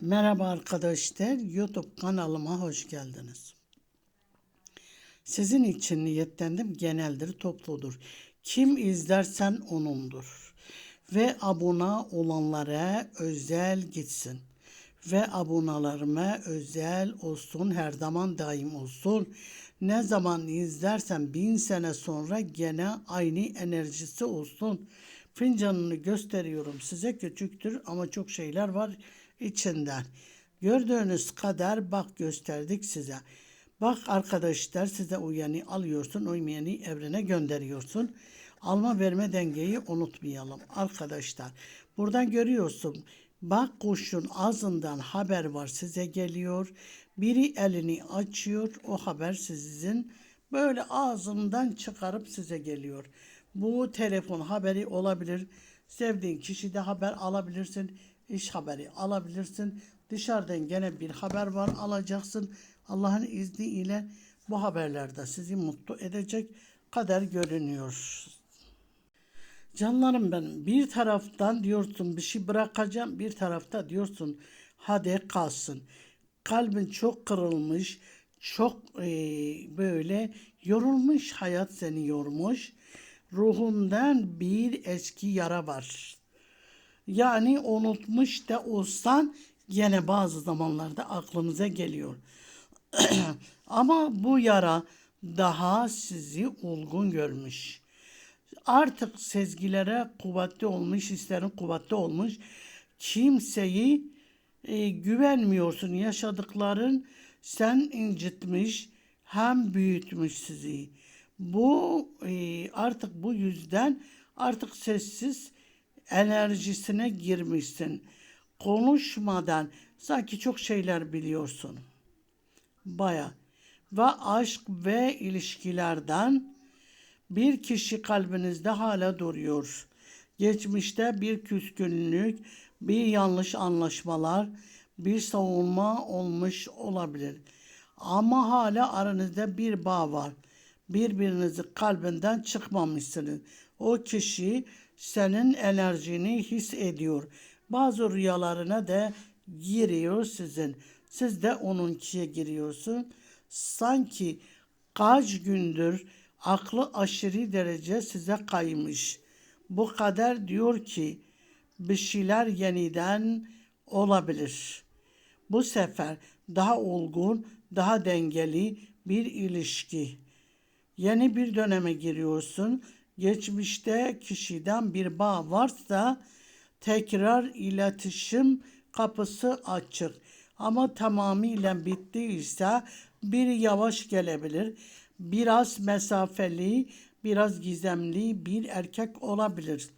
Merhaba arkadaşlar, YouTube kanalıma hoş geldiniz. Sizin için niyetlendim geneldir, topludur. Kim izlersen onundur. Ve abone olanlara özel gitsin. Ve abonalarıma özel olsun, her zaman daim olsun. Ne zaman izlersen bin sene sonra gene aynı enerjisi olsun. Fincanını gösteriyorum size küçüktür ama çok şeyler var içinden. Gördüğünüz kadar bak gösterdik size. Bak arkadaşlar size uyanı alıyorsun, uymayanı evrene gönderiyorsun. Alma verme dengeyi unutmayalım arkadaşlar. Buradan görüyorsun. Bak kuşun ağzından haber var size geliyor. Biri elini açıyor. O haber sizin böyle ağzından çıkarıp size geliyor. Bu telefon haberi olabilir. Sevdiğin kişi de haber alabilirsin. İş haberi alabilirsin. Dışarıdan gene bir haber var alacaksın. Allah'ın izniyle bu haberlerde sizi mutlu edecek kader görünüyor. Canlarım benim bir taraftan diyorsun bir şey bırakacağım bir tarafta diyorsun hadi kalsın. Kalbin çok kırılmış çok e, böyle yorulmuş hayat seni yormuş. Ruhundan bir eski yara var. Yani unutmuş da olsan gene bazı zamanlarda aklınıza geliyor. Ama bu yara daha sizi olgun görmüş. Artık sezgilere kuvvetli olmuş, hislerin kuvvetli olmuş. Kimseyi e, güvenmiyorsun. Yaşadıkların sen incitmiş, hem büyütmüş sizi. Bu e, artık bu yüzden artık sessiz enerjisine girmişsin. Konuşmadan sanki çok şeyler biliyorsun. Baya ve aşk ve ilişkilerden bir kişi kalbinizde hala duruyor. Geçmişte bir küskünlük, bir yanlış anlaşmalar, bir savunma olmuş olabilir. Ama hala aranızda bir bağ var. Birbirinizi kalbinden çıkmamışsınız. O kişi senin enerjini his ediyor. Bazı rüyalarına da giriyor sizin. Siz de onunkiye giriyorsun. Sanki kaç gündür aklı aşırı derece size kaymış. Bu kadar diyor ki bir şeyler yeniden olabilir. Bu sefer daha olgun, daha dengeli bir ilişki. Yeni bir döneme giriyorsun. Geçmişte kişiden bir bağ varsa tekrar iletişim kapısı açık. Ama tamamıyla bittiyse bir yavaş gelebilir. Biraz mesafeli, biraz gizemli bir erkek olabilir.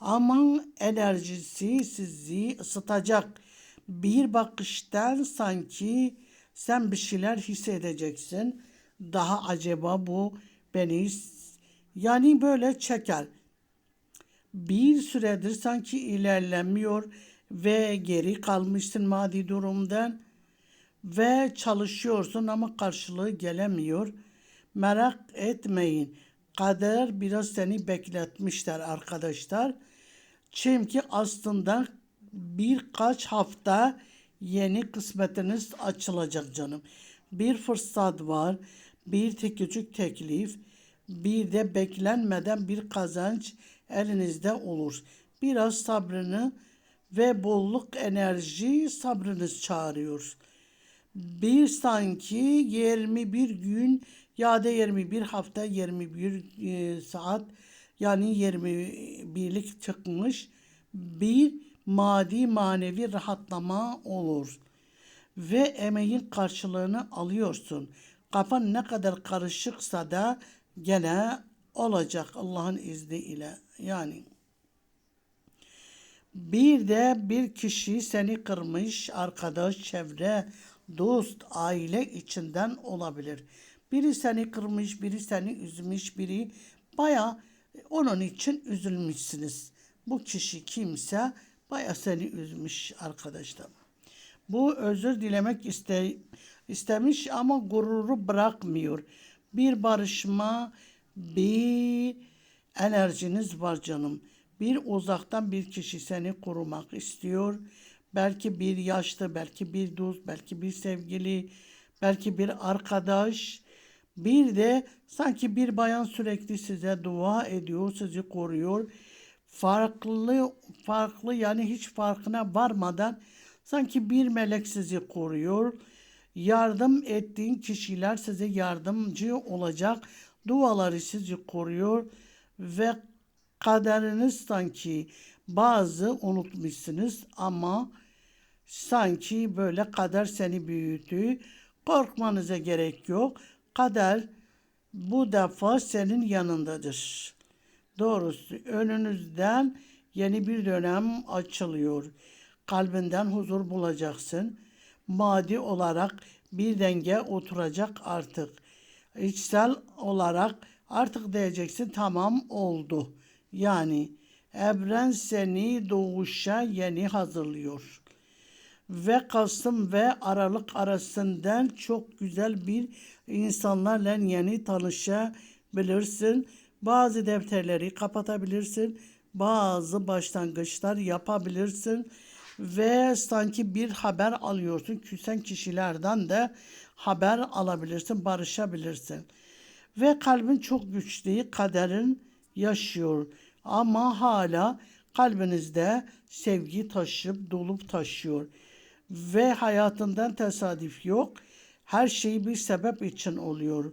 Ama enerjisi sizi ısıtacak. Bir bakıştan sanki sen bir şeyler hissedeceksin. Daha acaba bu beni yani böyle çeker. Bir süredir sanki ilerlemiyor ve geri kalmışsın maddi durumdan ve çalışıyorsun ama karşılığı gelemiyor. Merak etmeyin. Kader biraz seni bekletmişler arkadaşlar. Çünkü aslında birkaç hafta yeni kısmetiniz açılacak canım. Bir fırsat var, bir tek küçük teklif, bir de beklenmeden bir kazanç elinizde olur. Biraz sabrını ve bolluk enerji sabrınız çağırıyor. Bir sanki 21 gün ya da 21 hafta 21 e, saat yani 21'lik çıkmış bir maddi manevi rahatlama olur. Ve emeğin karşılığını alıyorsun. Kafan ne kadar karışıksa da gene olacak Allah'ın izniyle. Yani bir de bir kişi seni kırmış, arkadaş, çevre, dost, aile içinden olabilir. Biri seni kırmış, biri seni üzmüş, biri baya onun için üzülmüşsünüz. Bu kişi kimse baya seni üzmüş arkadaşlar. Bu özür dilemek iste, istemiş ama gururu bırakmıyor. Bir barışma, bir enerjiniz var canım. Bir uzaktan bir kişi seni korumak istiyor. belki bir yaşlı, belki bir dost, belki bir sevgili, belki bir arkadaş. Bir de sanki bir bayan sürekli size dua ediyor, sizi koruyor. Farklı farklı yani hiç farkına varmadan sanki bir melek sizi koruyor. Yardım ettiğin kişiler size yardımcı olacak. Duaları sizi koruyor ve kaderiniz sanki bazı unutmuşsunuz ama sanki böyle kader seni büyüttü. Korkmanıza gerek yok. Kader bu defa senin yanındadır. Doğrusu önünüzden yeni bir dönem açılıyor. Kalbinden huzur bulacaksın. Maddi olarak bir denge oturacak artık. İçsel olarak artık diyeceksin tamam oldu. Yani evren seni doğuşa yeni hazırlıyor ve Kasım ve Aralık arasından çok güzel bir insanlarla yeni tanışabilirsin. Bazı defterleri kapatabilirsin. Bazı başlangıçlar yapabilirsin ve sanki bir haber alıyorsun. Küsen kişilerden de haber alabilirsin, barışabilirsin. Ve kalbin çok güçlü, kaderin yaşıyor. Ama hala kalbinizde sevgi taşıyıp dolup taşıyor ve hayatından tesadüf yok. Her şey bir sebep için oluyor.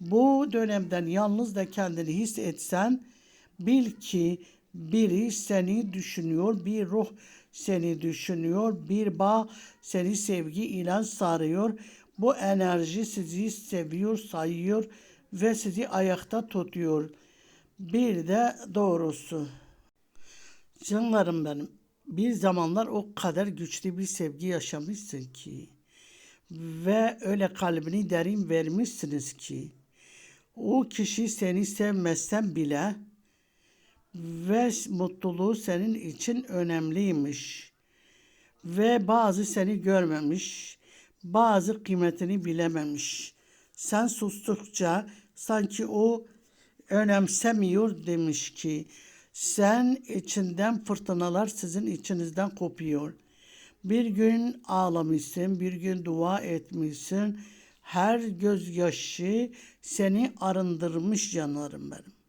Bu dönemden yalnız da kendini hissetsen bil ki biri seni düşünüyor, bir ruh seni düşünüyor, bir bağ seni sevgi ile sarıyor. Bu enerji sizi seviyor, sayıyor ve sizi ayakta tutuyor. Bir de doğrusu. Canlarım benim bir zamanlar o kadar güçlü bir sevgi yaşamışsın ki ve öyle kalbini derin vermişsiniz ki o kişi seni sevmezsen bile ve mutluluğu senin için önemliymiş ve bazı seni görmemiş, bazı kıymetini bilememiş. Sen sustukça sanki o önemsemiyor demiş ki sen içinden fırtınalar sizin içinizden kopuyor. Bir gün ağlamışsın, bir gün dua etmişsin. Her gözyaşı seni arındırmış canlarım benim.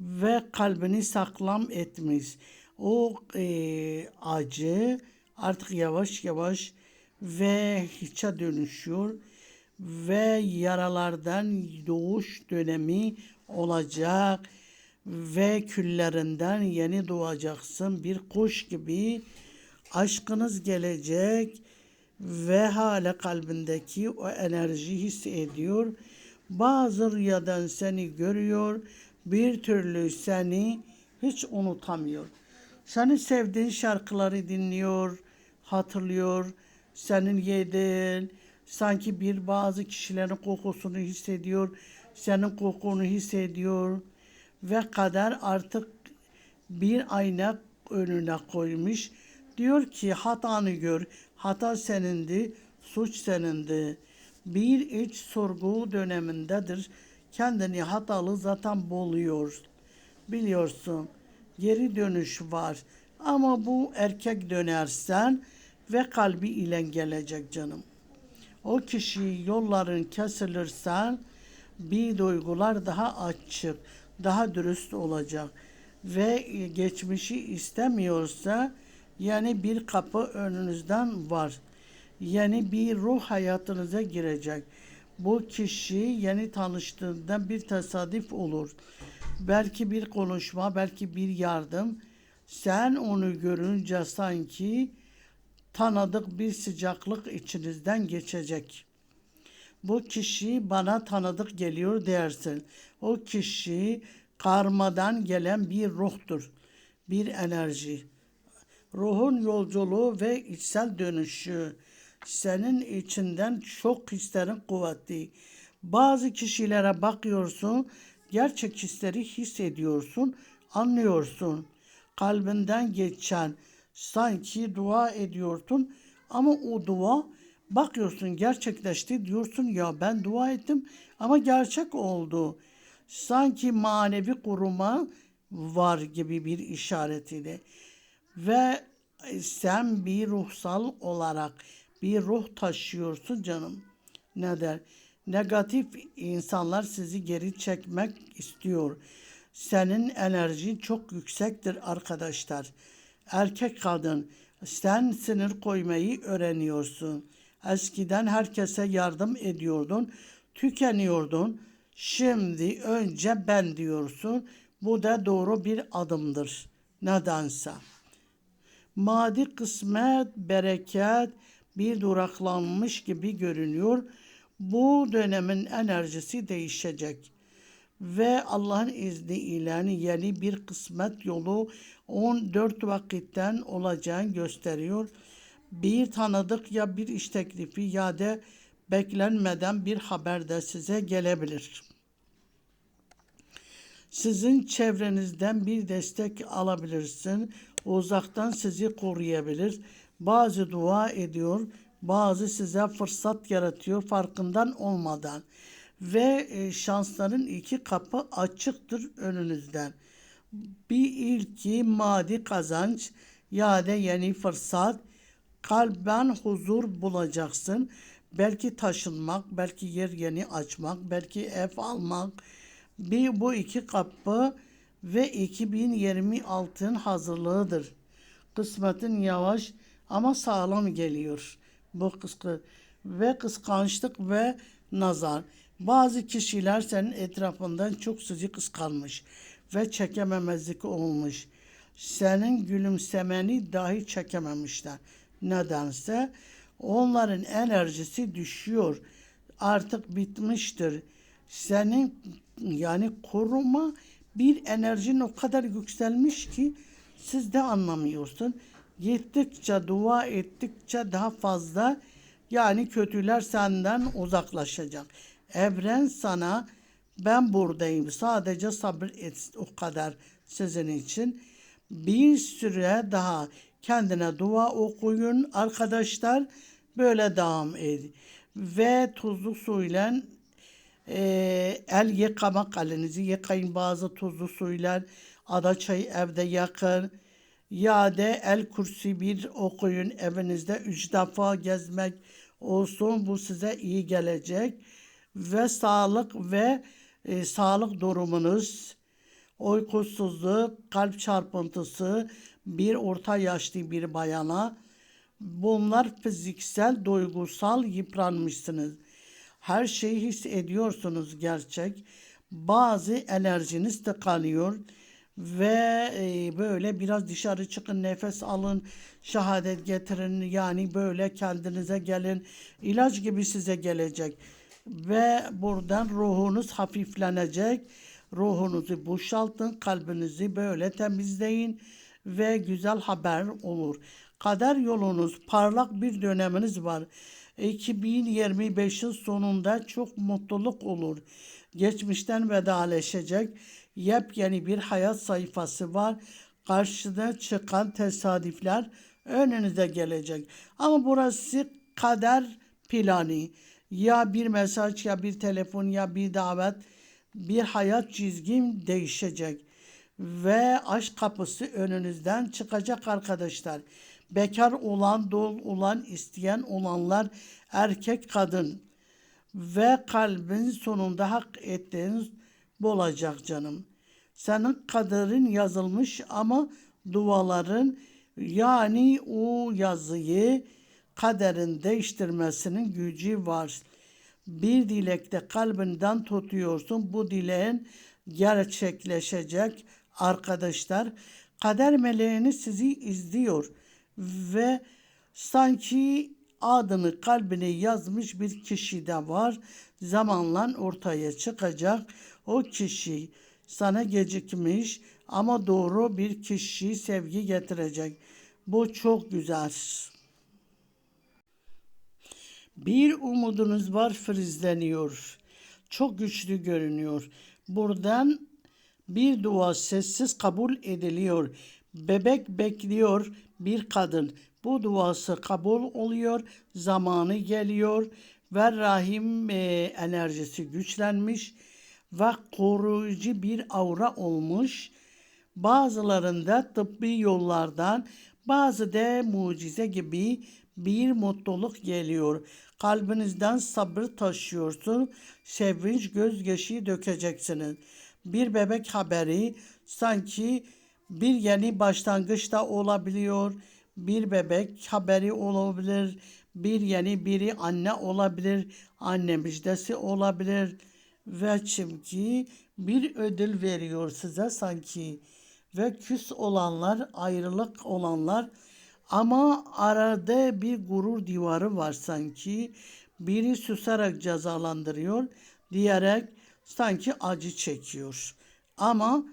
Ve kalbini saklam etmiş. O e, acı artık yavaş yavaş ve hiçe dönüşüyor ve yaralardan doğuş dönemi olacak ve küllerinden yeni doğacaksın bir kuş gibi aşkınız gelecek ve hala kalbindeki o enerji hissediyor. Bazı rüyadan seni görüyor, bir türlü seni hiç unutamıyor. Seni sevdiğin şarkıları dinliyor, hatırlıyor, senin yediğin, sanki bir bazı kişilerin kokusunu hissediyor, senin kokunu hissediyor ve kader artık bir ayna önüne koymuş. Diyor ki hatanı gör, hata senindi, suç senindi. Bir iç sorgu dönemindedir. Kendini hatalı zaten buluyor. Biliyorsun geri dönüş var. Ama bu erkek dönersen ve kalbi ile gelecek canım. O kişi yolların kesilirsen bir duygular daha açık daha dürüst olacak ve geçmişi istemiyorsa yani bir kapı önünüzden var. Yani bir ruh hayatınıza girecek. Bu kişi yeni tanıştığında bir tesadüf olur. Belki bir konuşma, belki bir yardım. Sen onu görünce sanki tanıdık bir sıcaklık içinizden geçecek. Bu kişi bana tanıdık geliyor dersin. O kişi karmadan gelen bir ruhtur. Bir enerji. Ruhun yolculuğu ve içsel dönüşü. Senin içinden çok hislerin kuvvetli. Bazı kişilere bakıyorsun, gerçek hisleri hissediyorsun, anlıyorsun. Kalbinden geçen sanki dua ediyorsun ama o dua bakıyorsun gerçekleşti diyorsun ya ben dua ettim ama gerçek oldu sanki manevi kuruma var gibi bir işaretiyle ve sen bir ruhsal olarak bir ruh taşıyorsun canım. Ne der? Negatif insanlar sizi geri çekmek istiyor. Senin enerjin çok yüksektir arkadaşlar. Erkek kadın sen sınır koymayı öğreniyorsun. Eskiden herkese yardım ediyordun, tükeniyordun. Şimdi önce ben diyorsun. Bu da doğru bir adımdır. Nedense. Maddi kısmet, bereket bir duraklanmış gibi görünüyor. Bu dönemin enerjisi değişecek. Ve Allah'ın izniyle yeni bir kısmet yolu 14 vakitten olacağını gösteriyor. Bir tanıdık ya bir iş teklifi ya da beklenmeden bir haber de size gelebilir. Sizin çevrenizden bir destek alabilirsin. Uzaktan sizi koruyabilir. Bazı dua ediyor, bazı size fırsat yaratıyor farkından olmadan. Ve e, şansların iki kapı açıktır önünüzden. Bir ilki maddi kazanç ya da yeni fırsat. Kalben huzur bulacaksın. Belki taşınmak, belki yer yeni açmak, belki ev almak. Bir bu iki kapı ve 2026'ın hazırlığıdır. Kısmetin yavaş ama sağlam geliyor. Bu kıskı ve kıskançlık ve nazar. Bazı kişiler senin etrafından çok sizi kıskanmış ve çekememezlik olmuş. Senin gülümsemeni dahi çekememişler. Nedense onların enerjisi düşüyor. Artık bitmiştir. Senin yani koruma bir enerjin o kadar yükselmiş ki siz de anlamıyorsun. Gittikçe dua ettikçe daha fazla yani kötüler senden uzaklaşacak. Evren sana ben buradayım sadece sabır et o kadar sizin için. Bir süre daha kendine dua okuyun arkadaşlar. Böyle devam edin. Ve tuzlu suyla e, el yıkamak elinizi yıkayın bazı tuzlu suyla. Ada çayı evde yakın. Ya da el kursi bir okuyun evinizde. Üç defa gezmek olsun. Bu size iyi gelecek. Ve sağlık ve e, sağlık durumunuz. Uykusuzluk, kalp çarpıntısı bir orta yaşlı bir bayana. Bunlar fiziksel, duygusal yıpranmışsınız. Her şeyi hissediyorsunuz gerçek. Bazı enerjiniz tıkanıyor ve e, böyle biraz dışarı çıkın nefes alın şehadet getirin. Yani böyle kendinize gelin. İlaç gibi size gelecek. Ve buradan ruhunuz hafiflenecek. Ruhunuzu boşaltın kalbinizi böyle temizleyin ve güzel haber olur. Kader yolunuz parlak bir döneminiz var. 2025'in sonunda çok mutluluk olur. Geçmişten vedaleşecek yepyeni bir hayat sayfası var. Karşıda çıkan tesadüfler önünüze gelecek. Ama burası kader planı. Ya bir mesaj ya bir telefon ya bir davet bir hayat çizgim değişecek. Ve aşk kapısı önünüzden çıkacak arkadaşlar. Bekar olan, dul olan, isteyen olanlar erkek kadın ve kalbin sonunda hak ettiğiniz bulacak canım. Senin kaderin yazılmış ama duaların yani o yazıyı kaderin değiştirmesinin gücü var. Bir dilekte kalbinden tutuyorsun. Bu dileğin gerçekleşecek arkadaşlar. Kader meleğini sizi izliyor ve sanki adını kalbine yazmış bir kişi de var. Zamanla ortaya çıkacak. O kişi sana gecikmiş ama doğru bir kişi sevgi getirecek. Bu çok güzel. Bir umudunuz var filizleniyor. Çok güçlü görünüyor. Buradan bir dua sessiz kabul ediliyor. Bebek bekliyor bir kadın. Bu duası kabul oluyor. Zamanı geliyor ve rahim e, enerjisi güçlenmiş ve koruyucu bir aura olmuş. Bazılarında tıbbi yollardan Bazı de mucize gibi bir mutluluk geliyor. Kalbinizden sabır taşıyorsun. Sevinç gözyaşı dökeceksiniz. Bir bebek haberi sanki bir yeni başlangıç da olabiliyor. Bir bebek haberi olabilir. Bir yeni biri anne olabilir. Anne müjdesi olabilir. Ve çünkü bir ödül veriyor size sanki. Ve küs olanlar, ayrılık olanlar ama arada bir gurur divarı var sanki. Biri susarak cezalandırıyor, diyerek sanki acı çekiyor. Ama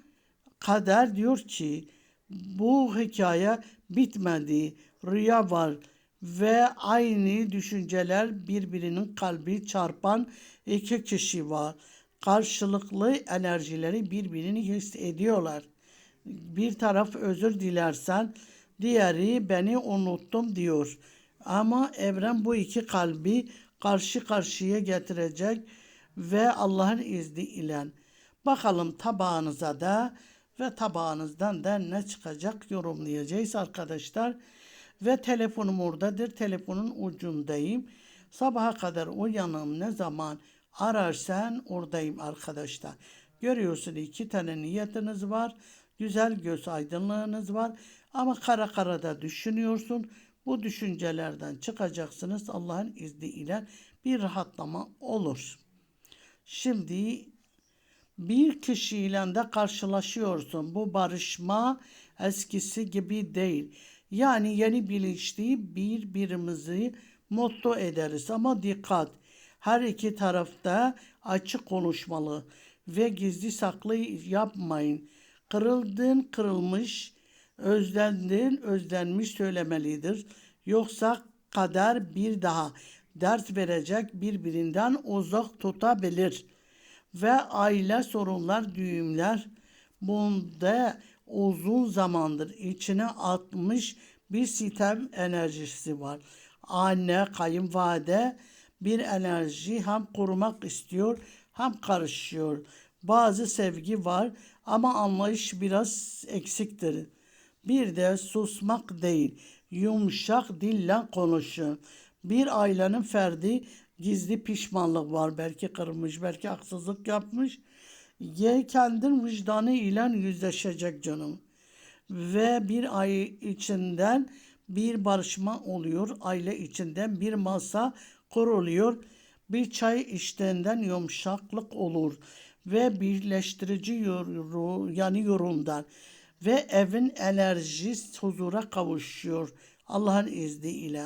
kader diyor ki bu hikaye bitmedi. Rüya var ve aynı düşünceler birbirinin kalbi çarpan iki kişi var. Karşılıklı enerjileri birbirini hissediyorlar. Bir taraf özür dilersen diğeri beni unuttum diyor. Ama evren bu iki kalbi karşı karşıya getirecek ve Allah'ın izniyle. Bakalım tabağınıza da ve tabağınızdan da ne çıkacak yorumlayacağız arkadaşlar. Ve telefonum oradadır. Telefonun ucundayım. Sabaha kadar uyanım ne zaman ararsan oradayım arkadaşlar. Görüyorsun iki tane niyetiniz var. Güzel göz aydınlığınız var. Ama kara kara da düşünüyorsun. Bu düşüncelerden çıkacaksınız. Allah'ın izniyle bir rahatlama olur. Şimdi bir kişiyle de karşılaşıyorsun. Bu barışma eskisi gibi değil. Yani yeni bilinçli birbirimizi mutlu ederiz ama dikkat. Her iki tarafta açık konuşmalı ve gizli saklı yapmayın. Kırıldın kırılmış, özlendin özlenmiş söylemelidir. Yoksa kader bir daha ders verecek birbirinden uzak tutabilir. Ve aile sorunlar, düğümler bunda uzun zamandır içine atmış bir sitem enerjisi var. Anne, kayınvalide bir enerji hem korumak istiyor hem karışıyor. Bazı sevgi var ama anlayış biraz eksiktir. Bir de susmak değil, yumuşak dille konuşun. Bir ailenin ferdi gizli pişmanlık var. Belki kırmış, belki haksızlık yapmış. Ye kendin vicdanı ile yüzleşecek canım. Ve bir ay içinden bir barışma oluyor. Aile içinden bir masa kuruluyor. Bir çay içtiğinden yumuşaklık olur ve birleştirici yoru, yani yorumdan ve evin enerji huzura kavuşuyor Allah'ın izniyle.